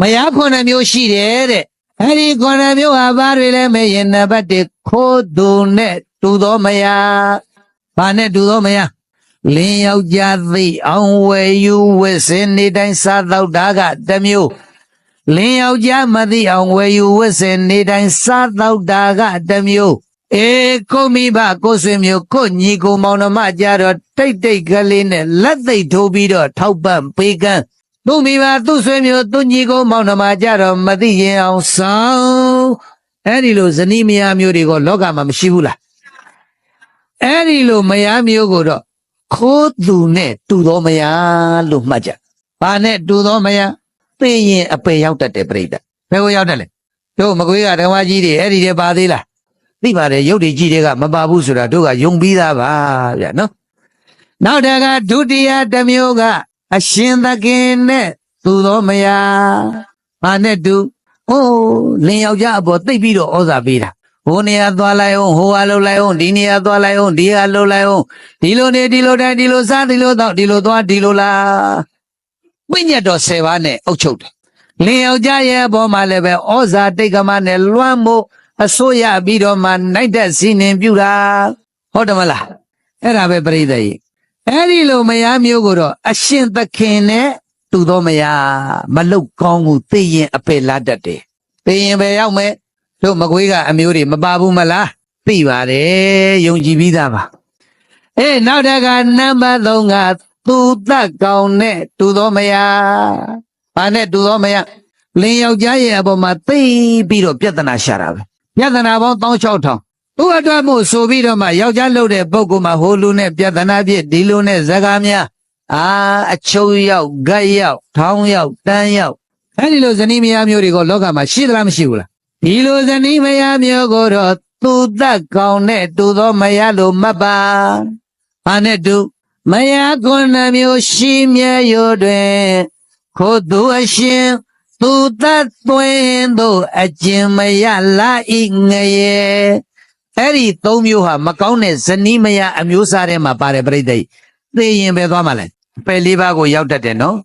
မယားခုနှစ်မျိုးရှိတယ်တဲ့အဲ့ဒီခုနှစ်မျိုးဟာဘာတွေလဲမေးရင်နံပါတ်1ခိုးသူနဲ့တူသောမယားဘာနဲ့တူသောမယားလင်းယောက်ျားသိအောင်ဝယ်ယူဝစ်စင်နေတိုင်းစားတော့တာကတစ်မျိုးလင်းယောက်ျားမသိအောင်ဝယ်ယူဝစ်စင်နေတိုင်းစားတော့တာကတစ်မျိုးအေးကိုမိဘကိုဆွေမျိုးကိုညီကိုမောင်နှမကြတော့တိတ်တိတ်ကလေးနဲ့လက်သိပ်ထိုးပြီးတော့ထောက်ပံ့ပေးကမ်း သူ့မိဘသူ့ဆွေမျိုးသူ့ညီကိုမောင်နှမကြတော့မသိရင်အောင်ဆောင်အဲ့ဒီလိုဇနီးမယားမျိုးတွေကလောကမှာမရှိဘူးလားအဲ့ဒီလိုမယားမျိုးကိုတော့ခိုးသူနဲ့တူသောမယားလို့မှတ်ကြ။ဘာနဲ့တူသောမယားသိရင်အပေရောက်တတ်တယ်ပြိတ္တဘယ်ကိုရောက်တယ်လဲတို့မကွေးကဓမ္မကြီးတွေအဲ့ဒီတွေပါသေးလားသိပါတယ်ရုပ်တွေကြီးတွေကမပါဘူးဆိုတာတို့ကယုံပြီးသားပါဗျာနော်နောက်တကဒုတိယတစ်မျိုးက အရှင်သခင်နဲ့သူသောမယားဘာနဲ့တူအိုးလင်ယောက်ျားအပေါ်သိပ်ပြီးတော့ဩဇာပေးတာဟိုနေရာသွားလိုက်အောင်ဟိုဟာလှုပ်လိုက်အောင်ဒီနေရာသွားလိုက်အောင်ဒီဟာလှုပ်လိုက်အောင်ဒီလိုနေဒီလိုတိုင်းဒီလိုစားဒီလိုတော့ဒီလိုသွားဒီလိုလားပြည့်ညတ်တော်၁၀ပါးနဲ့အုပ်ချုပ်တယ်လင်ယောက်ျားရဲ့အပေါ်မှာလည်းပဲဩဇာတိတ်ကမနဲ့လွှမ်းမိုးအစိုးရပြီးတော့မှနိုင်တဲ့စီနင်ပြူတာဟုတ်တယ်မလားအဲ့ဒါပဲပြိဿကြီး အဲ့ဒီလိုမယားမျိုးကိုတော့အရှင်သခင်နဲ့တူသောမယားမလုတ်ကောင်းကိုသိရင်အပေလာတတ်တယ်သိရင်ပဲရောက်မယ်တို့မကွေးကအမျိုးတွေမပါဘူးမလားသိပါတယ်ယုံကြည်ပြီးသားပါအေးနောက်တကနံပါတ်3ကသူသက်ကောင်းနဲ့တူသောမယားဘာနဲ့တူသောမယားလင်ယောက်ျားရဲ့အပေါ်မှာသိပြီးတော့ပြဿနာရှာတာပဲပြဿနာပေါင်း16000 သူ့အတွက်မို့ဆိုပြီးတော့မှယောက်ျားလုပ်တဲ့ပုဂ္ဂိုလ်မှာဟိုလူနဲ့ပြဿနာဖြစ်ဒီလူနဲ့ဇကားများအာအချုပ်ရောက်ဂတ်ရောက်ထောင်းရောက်တန်းရောက်အဲ့ဒီလိုဇနီးမယားမျိုးတွေကလောကမှာရှိသလားမရှိဘူးလားဒီလိုဇနီးမယားမျိုးကိုတော့သူသက်ကောင်းတဲ့တူသောမယားလိုမှတ်ပါဘာနဲ့တူမယားခုနှစ်မျိုးရှိမြဲရိုတွင်ခိုးသူအရှင်သူသက်သွင်းတို့အကျင်မရလာဤငရေ အဲ့ဒီသုံးမျိုးဟာမကောင်းတဲ့ဇနီးမယားအမျိုးစားထဲမှာပါတယ်ပြိတ္တိသိရင်ပဲသွားမှလဲပယ်လေးပါးကိုရောက်တတ်တယ်နော်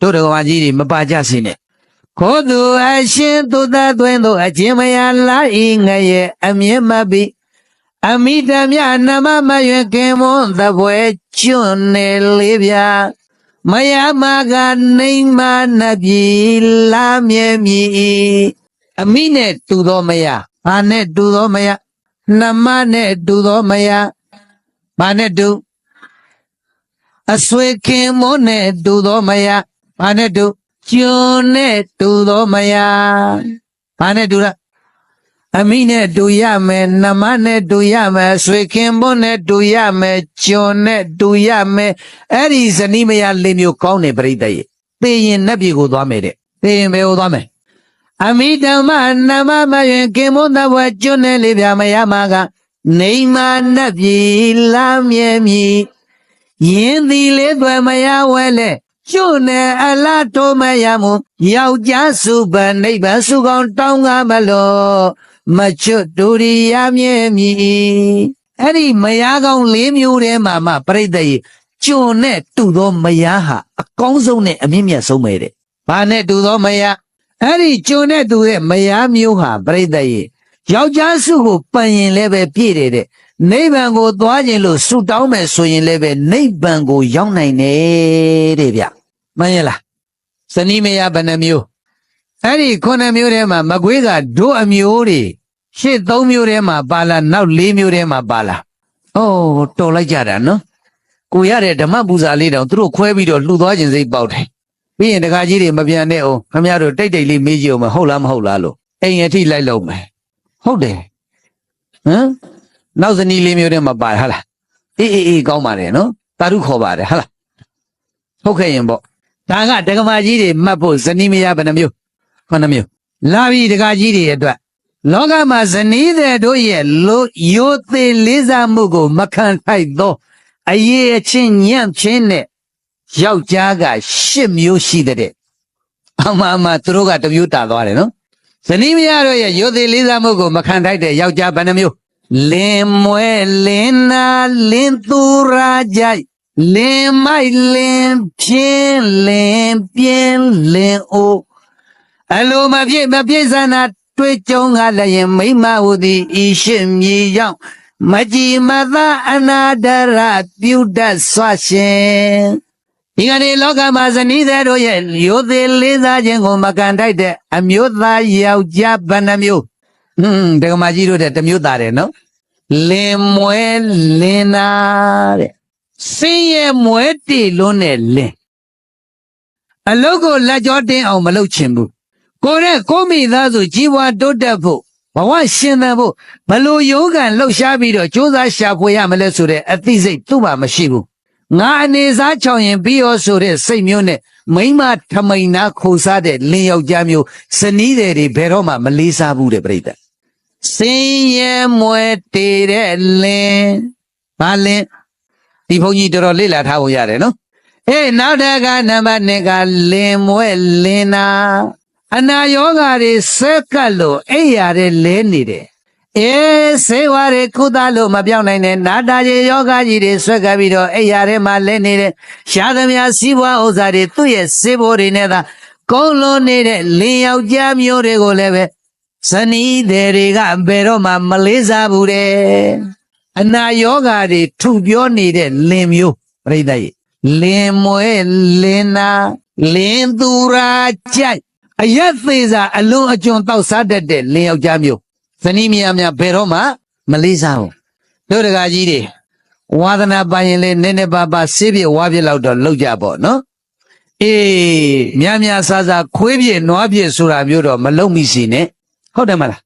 တို့တော်မကြီးတွေမပါကြစီနဲ့ခိုးသူအရှင်သူသက်သွင်းတို့အကျင်မရလာဤငရေအမြင့်မပိအမိတမြနမမယွင်ကင်မွန်သပွဲကျွန်းနေလေးဗျာမယမကနေမနပြီလာမြဲမြည်အမိနဲ့တူသောမယဘာနဲ့တူသောမယ နမနဲ့တူသောမယဘာနဲ့တူအဆွေခင်မိုးနဲ့တူသောမယဘာနဲ့တူကျွန်းနဲ့တူသောမယဘာနဲ့တူလားအမိနဲ့တူရမယ်နမနဲ့တူရမယ်ဆွေခင်ဘုန်းနဲ့တူရမယ်ကျွန်နဲ့တူရမယ်အဲ့ဒီဇနီးမယားလေးမျိုးကောင်းတယ်ပြိတ္တရဲ့သိရင်နတ်ပြည်ကိုသွားမယ်တဲ့သိရင်ဘယ်ကိုသွားမယ် အမိဓမ္မနမမယင်ခင်ဘုန်းသဘွယ်ကျွန်းနဲ့လေးပြမရမှာကနေမာနတ်ပြည်လာမြဲမြည်ယင်းသည်လေးသွဲမရဝဲလဲကျွန်းနဲ့အလားတိုးမရမှုယောက်ျားစုပနိဗ္ဗာန်စုကောင်းတောင်းကားမလို့မချွတ်ဒူရိယာမြဲမြည်အဲ့ဒီမယားကောင်းလေးမျိုးထဲမှာမှပြိတ္တရေကျွန်းနဲ့တူသောမယားဟာအကောင်းဆုံးနဲ့အမြင့်မြတ်ဆုံးပဲတဲ့။ဘာနဲ့တူသောမယား အဲ့ဒီကျွန်းနဲ့တူတဲ့မယားမျိုးဟာပြိတ္တရေယောက်ျားစုကိုပန်ရင်လည်းပဲပြည့်တယ်တဲ့။နိဗ္ဗာန်ကိုသွားခြင်းလို့ဆုတောင်းမယ်ဆိုရင်လည်းပဲနိဗ္ဗာန်ကိုရောက်နိုင်တယ်တဲ့ဗျ။မှန်ရဲ့လား။ဇနီးမယားဘယ်နှမျိုးအဲ့ဒီခုနှစ်မျိုးထဲမှာမကွေးကဒုအမျိုးတွေရှစ်သုံးမျိုးထဲမှာပါလားနောက်လေးမျိုးထဲမှာပါလား။အိုးတော်လိုက်ကြတာနော်။ကိုရတဲ့ဓမ္မပူဇာလေးတောင်သူတို့ခွဲပြီးတော့လှူသွားခြင်းစိတ်ပေါက်တယ်။ ပြီးရင်တခါကြီးတွေမပြန်နဲ့အောင်ခမရတို့တိတ်တိတ်လေးမေးကြည့်အောင်မဟုတ်လားမဟုတ်လားလို့အိမ်အထိလိုက်လုံးမယ်။ဟုတ်တယ်။ဟမ်နောက်ဇနီးလေးမျိုးထဲမှာပါဟာလား။အေးအေးအေးကောင်းပါတယ်နော်။တာရုခေါ်ပါတယ်ဟာလား။ဟုတ်ခဲ့ရင်ပေါ့။ဒါကဒကမာကြီးတွေမှတ်ဖို့ဇနီးမယားဘယ်နှမျိုးခုနှစ်မျိုးလာပြီဒကာကြီးတွေအတွက်လောကမှာဇနီးတဲ့တို့ရဲ့လို့ရိုသေလေးစားမှုကို မခံထိုက်သောအရေးအချင်းညံ့ချင်းနဲ့ ယောက်ျားကရှစ်မျိုးရှိတဲ့အမှန်အမှန်သူတို့ကတစ်မျိုးတာသွားတယ်နော်ဇနီးမယားတို့ရဲ့ရိုသေလေးစားမှုကိုမခံထိုက်တဲ့ယောက်ျားဘယ်နှမျိုးလင်မွဲလင်နာလင်သူရာကြိုက်လင်မိုက်လင်ဖြင်းလင်ပြင်းလင်အိုအလိုမဖြစ်မပြည့်စနာတွေ့ကြုံကလည်းရင်မိမ့်မဟုသည်ဤရှိမြေရောက်မကြည်မသာအနာဒရပြုတတ်ဆွရှင် ဒီကနေ့လောကမှာဇနီးတဲ့တို့ရဲ့ရိုသေလေးစားခြင်းကိုမကန်ထိုက်တဲ့အမျိုးသားယောက်ျားဘယ်နှမျိုးဟွန်းဒကမာကြီးတို့တဲ့တစ်မျိုးသားတယ်နော်လင်မွဲလင်နာတဲ့စင်းရဲ့မွဲတီလွန်းတဲ့လင်အလုတ်ကိုလက်ကြောတင်းအောင်မလုပ်ချင်ဘူးကိုယ်နဲ့ကိုယ်မိသားစုကြီးပွားတိုးတက်ဖို့ဘဝရှင်သန်ဖို့ဘလို့ယောဂန်လှုပ်ရှားပြီးတော့ကြိုးစားရှာဖွေရမလဲဆိုတဲ့အသိစိတ်သူ့မှာမရှိဘူး ငါအနေစားချောင်ရင်ပြီးရောဆိုတဲ့စိတ်မျိုးနဲ့မိမထမိန်နာခိုစားတဲ့လင်းယောက်ျားမျိုးစနီးတယ်တွေဘယ်တော့မှမလေးစားဘူးတဲ့ပြိတ္တစင်းရဲမွဲတေတဲ့လင်းဘာလင်းဒီဘုန်းကြီးတော်တော်လေ့လာထားဖို့ရတယ်နော်အေးနောက်တစ်ခါနံပါတ်2ကလင်းမွဲလင်းနာအနာယောဂါတွေဆက်ကပ်လို့အိပ်ရာတွေလဲနေတယ်။ အေးဆေးဝါးတွေကုသလို့မပြောင်းနိုင်တဲ့နာတာကြီးယောဂါကြီးတွေဆွက်ကပ်ပြီးတော့အိပ်ရာတွေမှာလဲနေတယ်။ရှားသမျှစီးပွားဥစ္စာတွေသူ့ရဲ့စေဘိုးတွေနဲ့သာကုန်းလုံးနေတဲ့လင်းယောက်ျားမျိုးတွေကိုလည်းပဲဇနီးတွေတွေကဘယ်တော့မှမလေးစားဘူးတဲ့အနာယောဂါတွေထုပြောနေတဲ့လင်းမျိုးပြိတ္တရဲ့လင်းမွဲလင်းနာလင်းသူရာကြိုက်အရက်သေးစာအလွန်အကျွံတောက်စားတတ်တဲ့လင်ယောက်ျားမျိုး ဇနီးမယားများဘယ်တော့မှမလေးစားဘူးတို့တကာကြီးတွေဝါသနာပိုင်ရင်လေနည်းနည်းပါးပါဆေးပြဝါပြလောက်တော့လောက်ကြပေါ့နော်အေးများများဆာဆာခွေးပြနွားပြဆိုတာမျိုးတော့မလုံမိစီနဲ့ဟုတ်တယ်မလား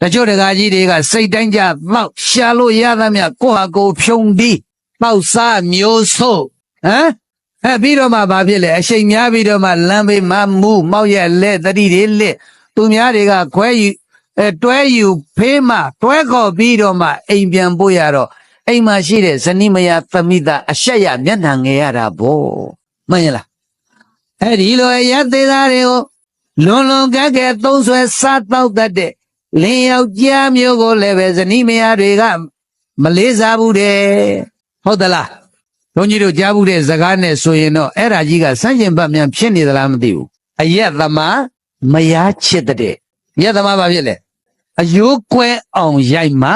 တချို့တကာကြီးတွေကစိတ်တိုင်းကြတော့ရှာလို့ရသမျှကိုယ့်ဟာကိုယ်ဖြုံပြီးတော့စားမျိုးဆို့ဟမ်အဲပြီးတော့မှဘာဖြစ်လဲအရှိန်များပြီးတော့မှလမ်းဘေးမှာမူးမောက်ရက်လက်တတိတွေလက်သူများတွေကခွဲယူ အဲတွဲယူဖေးမှတွဲခေါ်ပြီးတော့မှအိမ်ပြန်ပို့ရတော့အိမ်မှာရှိတဲ့ဇနီးမယားသမိသားအဆက်ရမျက်နှာငယ်ရတာဗောမှန်ရလားအဲဒီလိုအရက်သေးသားတွေကိုလွန်လွန်ကဲကဲသုံးဆွဲစားတော့တတ်တဲ့လင်းယောက်ျားမျိုးကိုလည်းပဲဇနီးမယားတွေကမလေးစားဘူးတဲ့ဟုတ်သလားဘုန်းကြီးတို့ကြားဘူးတဲ့ဇကားနဲ့ဆိုရင်တော့အဲ့ဓာကြီးကစန့်ကျင်ဘတ်မြန်ဖြစ်နေသလားမသိဘူးအယက်သမားမယားချစ်တဲ့ရက်သမားဘာဖြစ်လဲ အယိုးကွဲအောင်ရိုက်မှ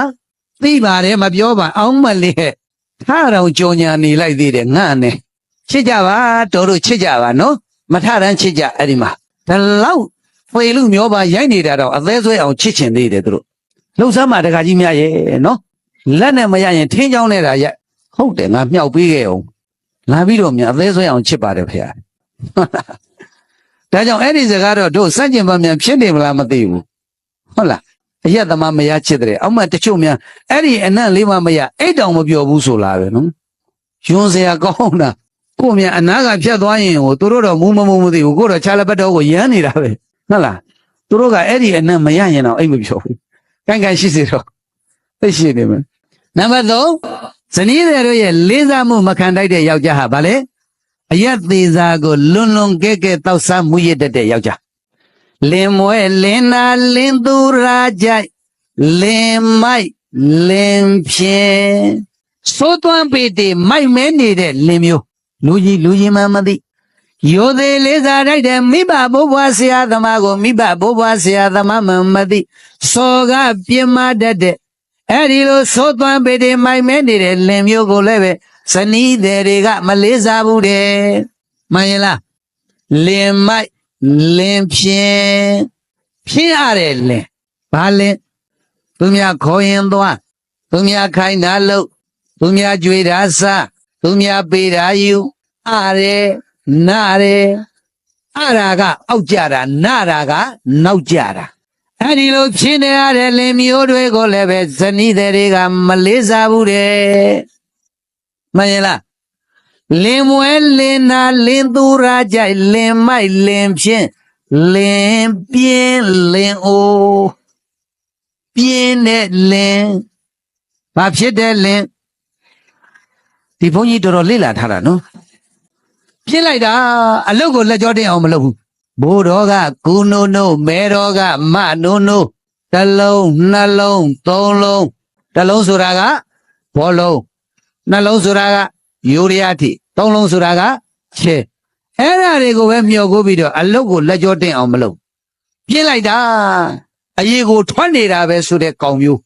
သိပါတယ်မပြောပါအောင်မလေးထားတော်ကြောညာနေလိုက်သေးတယ်ငါနဲ့ချစ်ကြပါတော်တို့ချစ်ကြပါနော်မထရန်ချစ်ကြအဲ့ဒီမှာဒါလောက်ဖွေလူမျိုးပါရိုက်နေတာတော့အသေးဆွဲအောင်ချစ်ချင်သေးတယ်သူတို့လှုပ်ရှားမှာတခါကြီးများရဲ့နော်လက်နဲ့မရရင်ထင်းချောင်းနေတာရက်ဟုတ်တယ်ငါမြောက်ပေးခဲ့အောင်လာပြီးတော့မြန်အသေးဆွဲအောင်ချစ်ပါတယ်ဖေ။ဒါကြောင့်အဲ့ဒီစကားတော့တို့စန့်ကျင်ဘမြန်ဖြစ်နေမလားမသိဘူး။ဟုတ်လား။ အယက်သမားမရချစ်တယ်အောက်မှတချို့များအဲ့ဒီအနံ့လေးမှမရအိတ်တောင်မပြောဘူးဆိုလာပဲနော်။ယွန်းစရာကောင်းတာကို့မြန်အနာကဖြတ်သွားရင်ဟိုသူတို့တော့မူးမမုံမသိဘူးကို့တော့ခြားလက်ပတ်တော့ကိုရမ်းနေတာပဲ။ဟုတ်လား။သူတို့ကအဲ့ဒီအနံ့မရရင်တော့အိတ်မပြောဘူး။ကန်ကန်ရှိစေတော့သိရှိနေမယ်။နံပါတ်3ဇနီးတွေတို့ရဲ့လေးစားမှုမခံတိုက်တဲ့ယောက်ျားဟာဗာလေအယက်သေးစားကိုလွန်လွန်ကဲကဲတောက်စားမှုရတတ်တဲ့ယောက်ျား လင်မွဲလင်နာလင်သူရာကြိုက်လင်မိုက်လင်ဖြင်းစိုးသွမ်းပေတေမိုက်မဲနေတဲ့လင်မျိုးလူကြီးလူကြီးမှမသိရိုသေးလေးစားတိုက်တဲ့မိဘဘိုးဘွားဆရာသမားကိုမိဘဘိုးဘွားဆရာသမားမှမသိစောကပြင်းမတတ်တဲ့အဲ့ဒီလိုသိုးသွမ်းပေတွေမိုင်မဲနေတဲ့လင်မျိုးကိုလည်းပဲဇနီးတွေတွေကမလေးစားဘူးတဲ့မှန်ရင်လားလင်မိုက် လင်ဖြင်းဖြင်းရတဲ့လင်ဘာလင်သူများခေါ်ရင်သွားသူများခိုင်းတာလို့သူများကြွေတာစားသူများပေးတာယူအားရဲနားရဲအရာကအောက်ကြတာနာတာကနောက်ကြတာအဲ့ဒီလိုဖြစ်နေရတဲ့လင်မျိုးတွေကိုလည်းပဲဇနီးတွေကမလေးစားဘူးတဲ့မှန်ရဲ့လား လင်မွဲလင်နာလင်သူရာကြိုက်လင်မိုက်လင်ဖြင့်လင်ပြင်းလင်အိုးပြင်းတဲ့လင်ဘာဖြစ်တဲ့လင်ဒီဘုန်းကြီးတော်တော်လေ့လာထားတာနော်ပြင်းလိုက်တာအလုတ်ကိုလက်ကြောတင်အောင်မလုပ်ဘူးဘိုးတော်ကကုနိုးနိုးမဲတော်ကမနိုးနိုးတစ်လုံးနှလုံးသုံးလုံးတစ်လုံးဆိုတာကဘောလုံးနှလုံးဆိုတာက ယူရီးယားထိသုံးလုံးဆိုတာကခြေအဲ့ဒါတွေကိုပဲမျှော်ကိုပြီးတော့အလုတ်ကိုလက်ကြောတင်အောင်မလုပ်ပြင်းလိုက်တာအရေးကိုထွက်နေတာပဲဆိုတဲ့ကောင်မျိုး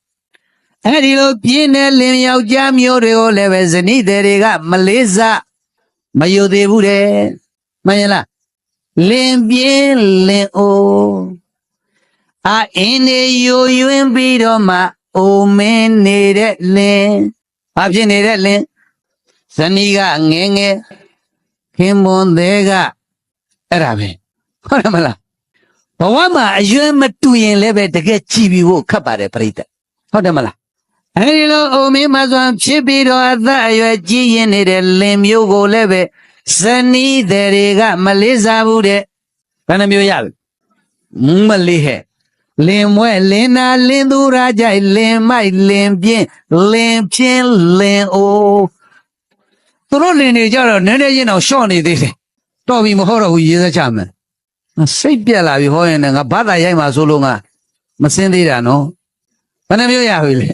အဲ့ဒီလိုပြင်းတဲ့လင်ယောက်ျားမျိုးတွေကိုလည်းပဲဇနီးတွေတွေကမလေးစားမယုံသေးဘူးတဲ့မှန်ရလားလင်ပြင်းလင်အိုအာအင်းနေယိုယွင်းပြီးတော့မှအိုမင်းနေတဲ့လင်ဘာဖြစ်နေတဲ့လင် ဇနီးကငယ်ငယ်ခင်မွန်သေးကအဲ့ဒါပဲဟုတ်တယ်မလားဘဝမှာအရွယ်မတူရင်လည်းပဲတကယ်ကြည်ပြီးဖို့ခတ်ပါတယ်ပြိတ္တဟုတ်တယ်မလားအဲဒီလိုအုံမင်းမစွာဖြစ်ပြီးတော့အသက်အရွယ်ကြီးရင်နေတဲ့လင်မျိုးကိုလည်းပဲဇနီးတွေကမလေးစားဘူးတဲ့ဘယ်နှမျိုးရလဲမလေးဟဲ့လင်မွဲလင်နာလင်သူရာကြိုက်လင်မိုက်လင်ပြင်းလင်ပြင်းလင်အို သူတို့လင်တွေကြတော့နည်းနည်းချင်းတော့ရှော့နေသေးတယ်တော်ပြီမဟုတ်တော့ဘူးရေးသက်ချမယ်စိတ်ပြက်လာပြီဟောရင်လည်းငါဘာသာရိုက်မှာဆိုလို့ငါမစင်းသေးတာနော်ဘယ်နှမျိုးရပြီလဲ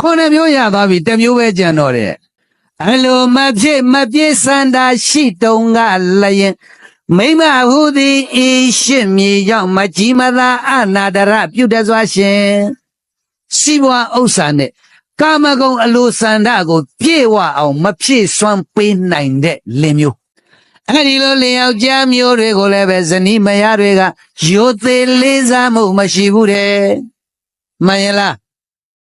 ခုနှစ်မျိုးရသွားပြီတစ်မျိုးပဲကြံတော့တယ်အလိုမဖြစ်မပြေစန္ဒာရှိတုံကလျင်မိမဟုသည်ဤရှစ်မြေရောက်မကြီးမသာအနာတရပြုတ်တတ်စွာရှင်စီးပွားဥစ္စာနဲ့ ကာမဂုဏ်အလိုစန္ဒကို ပြေဝအောင်မဖြည့်စွမ်းပေးနိုင်တဲ့လင်မျိုးအဲ့ဒီလိုလင်ယောက်ျားမျိုးတွေကိုလည်းပဲဇနီးမယားတွေကရိုသေလေးစားမှုမရှိဘူးတဲ့မှန်ရလား